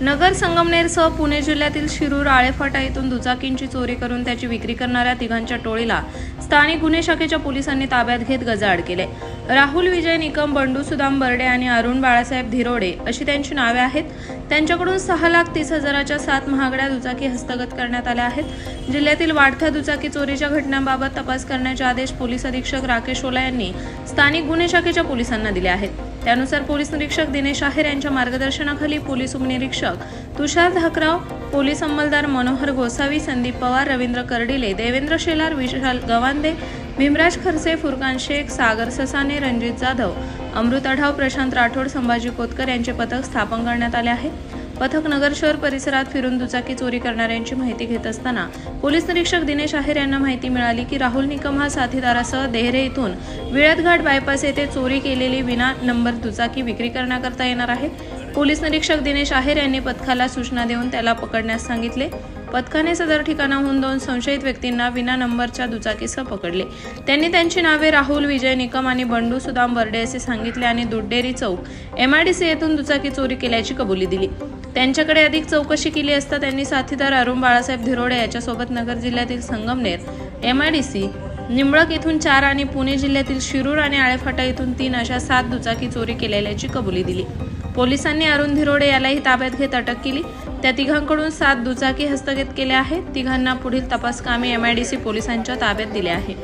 नगर संगमनेरसह पुणे जिल्ह्यातील शिरूर आळेफाटा येथून दुचाकींची चोरी करून त्याची विक्री करणाऱ्या तिघांच्या टोळीला स्थानिक गुन्हे शाखेच्या पोलिसांनी ताब्यात घेत गजाआड केले. राहुल विजय निकम बंडू सुदाम बर्डे आणि अरुण बाळासाहेब धिरोडे अशी त्यांची नावे आहेत. त्यांच्याकडून सहा लाख तीस हजाराच्या सात महागड्या दुचाकी हस्तगत करण्यात आल्या आहेत. जिल्ह्यातील वाढत्या दुचाकी चोरीच्या घटनांबाबत तपास करण्याचे आदेश पोलीस अधीक्षक राकेश ओला यांनी स्थानिक गुन्हे शाखेच्या पोलिसांना दिले आहेत. त्यानुसार पोलीस निरीक्षक दिनेश आहेर यांच्या मार्गदर्शनाखाली पोलीस उपनिरीक्षक तुषार धाकराव पोलीस अंमलदार मनोहर गोसावी संदीप पवार रवींद्र कर्डिले देवेंद्र शेलार विशाल गवांदे भीमराज खरसे फुरकान शेख सागर ससाने रणजित जाधव अमृत आढाव प्रशांत राठोड संभाजी कोतकर यांचे पथक स्थापन करण्यात आले आहे. पथक नगर शहर परिसरात फिरून दुचाकी चोरी करणाऱ्यांची माहिती घेत असताना पोलीस निरीक्षक दिनेश आहेर यांना माहिती मिळाली की राहुल निकम हा साथीदारासह देहरे इथून विळतघाट बायपास येथे चोरी केलेली विना नंबर दुचाकी विक्री करण्याकरता येणार आहे. पोलीस निरीक्षक दिनेश आहेर यांनी पथकाला सूचना देऊन त्याला पकडण्यास सांगितले. पथकाने सदर ठिकाणाहून दोन संशयित व्यक्तींना विना नंबरच्या दुचाकीसह पकडले. त्यांनी त्यांची नावे राहुल विजय निकम आणि बंडू सुदाम बर्डे असे सांगितले आणि दुड्डेरी चौक एमआयडीसी येथून दुचाकी चोरी केल्याची कबुली दिली. त्यांच्याकडे अधिक चौकशी केली असता त्यांनी साथीदार अरुण बाळासाहेब धिरोडे याच्यासोबत नगर जिल्ह्यातील संगमनेर एमआयडीसी निंबळक येथून चार आणि पुणे जिल्ह्यातील शिरूर आणि आळेफाटा येथून तीन अशा सात दुचाकी चोरी केलेल्याची कबुली दिली. पोलिसांनी अरुण धिरोडे यालाही ताब्यात घेत अटक केली. त्या तिघांकडून सात दुचाकी हस्तगत केल्या आहेत. तिघांना पुढील तपास कामे एमआयडीसी पोलिसांच्या ताब्यात दिले आहे.